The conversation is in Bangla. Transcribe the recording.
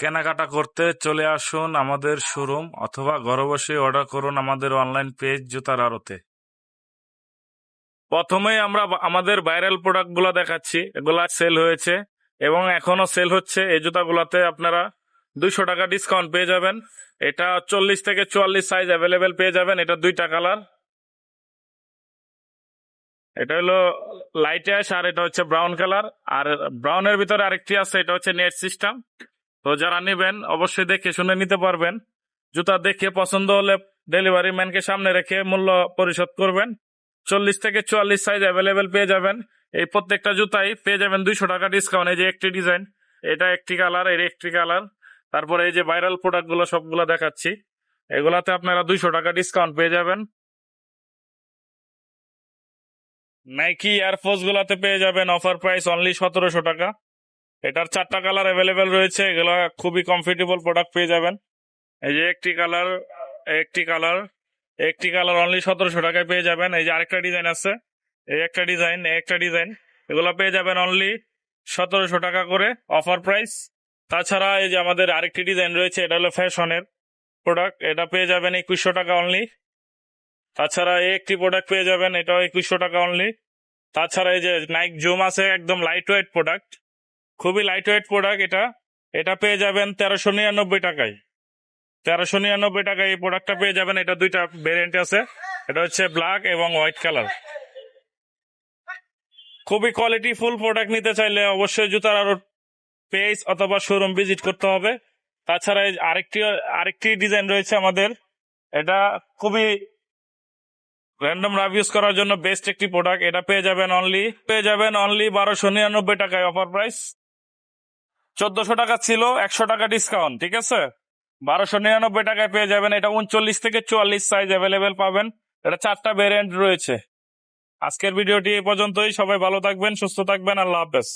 কেনাকাটা করতে চলে আসুন আমাদের শোরুম অথবা ঘরে বসে অর্ডার করুন আমাদের অনলাইন পেজ জুতার আড়তে। প্রথমেই আমরা আমাদের ভাইরাল প্রোডাক্টগুলো দেখাচ্ছি। এগুলা সেল হয়েছে এবং এখনও সেল হচ্ছে। এই জুতাগুলাতে আপনারা দুইশো টাকা ডিসকাউন্ট পেয়ে যাবেন। এটা চল্লিশ থেকে চুয়াল্লিশ সাইজ অ্যাভেলেবেল পেয়ে যাবেন। এটা দুইটা কালার এটা হলো লাইট অ্যাশ আর এটা হচ্ছে ব্রাউন কালার আর ব্রাউনের ভিতরে আরেকটি আছে, এটা হচ্ছে নেট সিস্টেম তো যারা নেবেন, অবশ্যই দেখে শুনে নিতে পারবেন। জুতা দেখে পছন্দ হলে ডেলিভারি ম্যানকে সামনে রেখে মূল্য পরিশোধ করবেন। চল্লিশ থেকে চুয়াল্লিশ সাইজ অ্যাভেলেবেল পেয়ে যাবেন। এই প্রত্যেকটা জুতাই পেয়ে যাবেন দুইশো টাকা ডিসকাউন্ট এই যে একটি ডিজাইন এটা একটি কালারের একটি কালার তারপরে এই যে ভাইরাল প্রোডাক্টগুলো সবগুলো দেখাচ্ছি। এগুলাতে আপনারা দুইশো টাকা ডিসকাউন্ট পেয়ে যাবেন। নাইকি এয়ারফোর্স গুলাতে পেয়ে যাবেন। অফার প্রাইস অনলি সতেরোশো টাকা। এটার চারটা কালার অ্যাভেলেবেল রয়েছে, এগুলো খুবই কমফোর্টেবল প্রোডাক্ট পেয়ে যাবেন। এই যে একটি কালার একটি কালার একটি কালার অনলি সতেরোশো টাকায় পেয়ে যাবেন। এই যে আরেকটা ডিজাইন আছে, এই একটা ডিজাইন একটা ডিজাইন এগুলো পেয়ে যাবেন অনলি সতেরোশো টাকা করে অফার প্রাইস তাছাড়া এই যে আমাদের আরেকটি ডিজাইন রয়েছে, এটা হলো ফ্যাশনের প্রোডাক্ট এটা পেয়ে যাবেন একুশশো টাকা অনলি তাছাড়া এই একটি প্রোডাক্ট পেয়ে যাবেন, এটাও একুশশো টাকা অনলি তাছাড়া এই যে নাইক জুম আছে, একদম লাইট ওয়েট প্রোডাক্ট খুবই লাইট ওয়েট প্রোডাক্ট এটা। এটা পেয়ে যাবেন তেরোশো নিরানব্বই টাকায়। তেরোশো নিরানব্বই টাকায় এই প্রোডাক্টটা পেয়ে যাবেন। এটা দুইটা ভেরিয়েন্ট আছে। এটা হচ্ছে ব্ল্যাক এবং হোয়াইট কালার খুবই কোয়ালিটি ফুল প্রোডাক্ট নিতে চাইলে অবশ্যই জুতার আরও পেজ অথবা শোরুম ভিজিট করতে হবে। তাছাড়া আরেকটি আরেকটি ডিজাইন রয়েছে আমাদের। এটা খুবই র্যান্ডম রাভ ইউজ করার জন্য বেস্ট একটি প্রোডাক্ট এটা পেয়ে যাবেন অনলি পেয়ে যাবেন অনলি বারোশো নিরানব্বই টাকায় অফার প্রাইস চোদ্দশো টাকা ছিল, একশো টাকা ডিসকাউন্ট ঠিক আছে? বারোশো নিরানব্বই টাকায় পেয়ে যাবেন। এটা উনচল্লিশ থেকে চুয়াল্লিশ সাইজ অ্যাভেলেবেল পাবেন। এটা চারটা ভেরিয়েন্ট রয়েছে। আজকের ভিডিওটি এ পর্যন্তই। সবাই ভালো থাকবেন, সুস্থ থাকবেন। আল্লাহ হাফেজ।